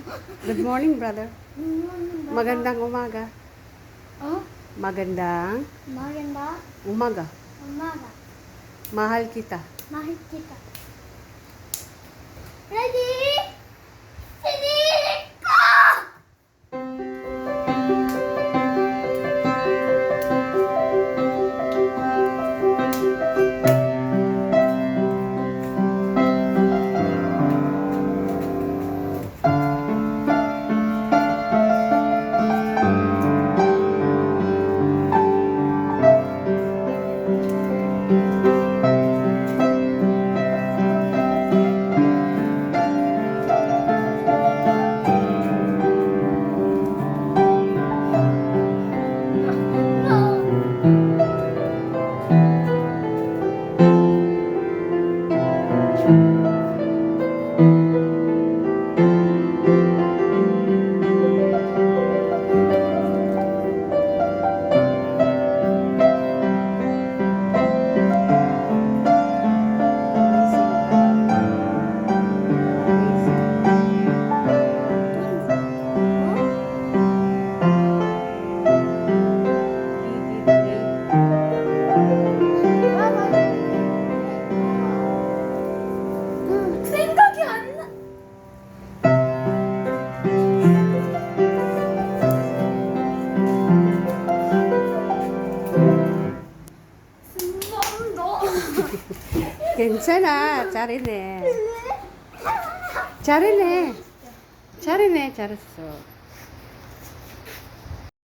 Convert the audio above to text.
Good morning, brother. Magandang umaga. Oh, Magandang maganda. umaga. Umaga. Mahal kita. Mahal kita. Ready? 괜찮아. 잘했네. 잘했네. 잘했네. 잘했어.